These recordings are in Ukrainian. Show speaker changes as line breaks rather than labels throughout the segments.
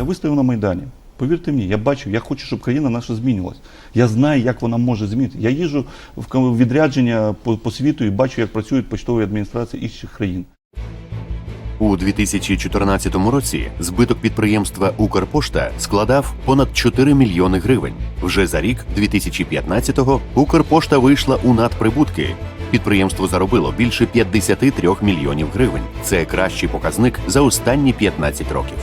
Я вистояв на Майдані. Повірте мені, я бачу, я хочу, щоб країна наша змінювалась. Я знаю, як вона може змінити. Я їжджу в відрядження по, по світу і бачу, як працюють почтові адміністрації інших країн.
У 2014 році збиток підприємства Укрпошта складав понад 4 мільйони гривень. Вже за рік, 2015-го, Укрпошта вийшла у надприбутки. Підприємство заробило більше 53 мільйонів гривень. Це кращий показник за останні 15 років.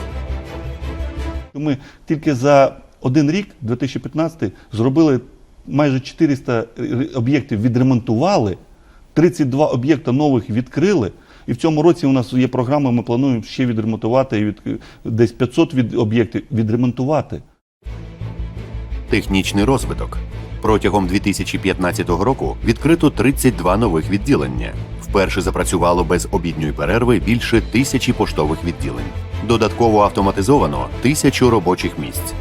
Ми тільки за один рік, 2015, зробили майже 400 об'єктів, відремонтували, 32 об'єкта нових відкрили. І в цьому році у нас є програма, ми плануємо ще відремонтувати і від, десь 500 від, об'єктів відремонтувати.
Технічний розвиток. Протягом 2015 року відкрито 32 нових відділення. Вперше запрацювало без обідньої перерви більше тисячі поштових відділень. Додатково автоматизовано тисячу робочих місць.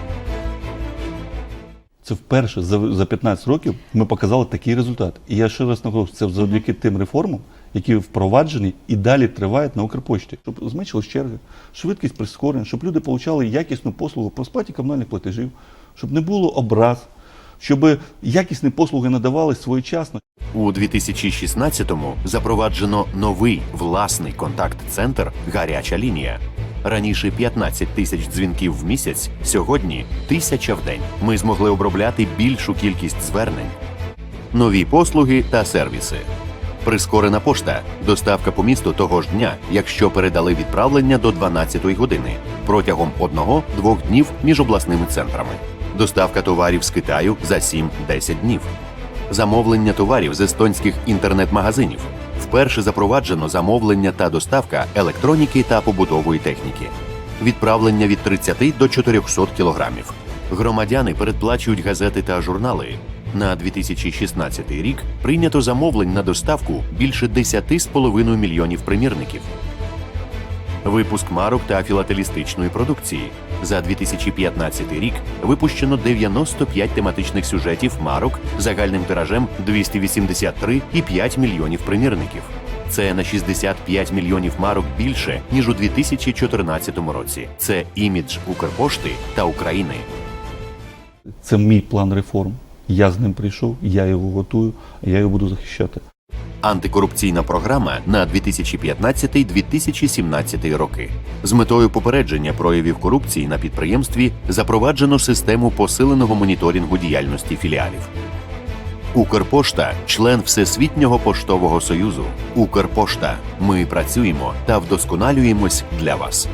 Це вперше за, за 15 років ми показали такий результат. І я ще раз наголошую, це завдяки тим реформам, які впроваджені і далі тривають на Укрпошті, щоб зменшились черги, швидкість прискорення, щоб люди отримали якісну послугу по сплаті комунальних платежів, щоб не було образ, щоб якісні послуги надавались своєчасно.
У 2016-му запроваджено новий власний контакт-центр Гаряча лінія. Раніше 15 тисяч дзвінків в місяць, сьогодні тисяча в день. Ми змогли обробляти більшу кількість звернень, нові послуги та сервіси. Прискорена пошта доставка по місту того ж дня, якщо передали відправлення до 12-ї години протягом одного-двох днів між обласними центрами. Доставка товарів з Китаю за 7-10 днів. Замовлення товарів з естонських інтернет-магазинів. Вперше запроваджено замовлення та доставка електроніки та побутової техніки. Відправлення від 30 до 400 кілограмів. Громадяни передплачують газети та журнали. На 2016 рік прийнято замовлень на доставку більше 10,5 мільйонів примірників. Випуск марок та філателістичної продукції. За 2015 рік випущено 95 тематичних сюжетів марок загальним тиражем 283,5 мільйонів примірників. Це на 65 мільйонів марок більше ніж у 2014 році. Це імідж Укрпошти та України.
Це мій план реформ. Я з ним прийшов, я його готую, я його буду захищати.
Антикорупційна програма на 2015-2017 роки. З метою попередження проявів корупції на підприємстві запроваджено систему посиленого моніторингу діяльності філіалів. Укрпошта член Всесвітнього поштового союзу. Укрпошта. Ми працюємо та вдосконалюємось для вас.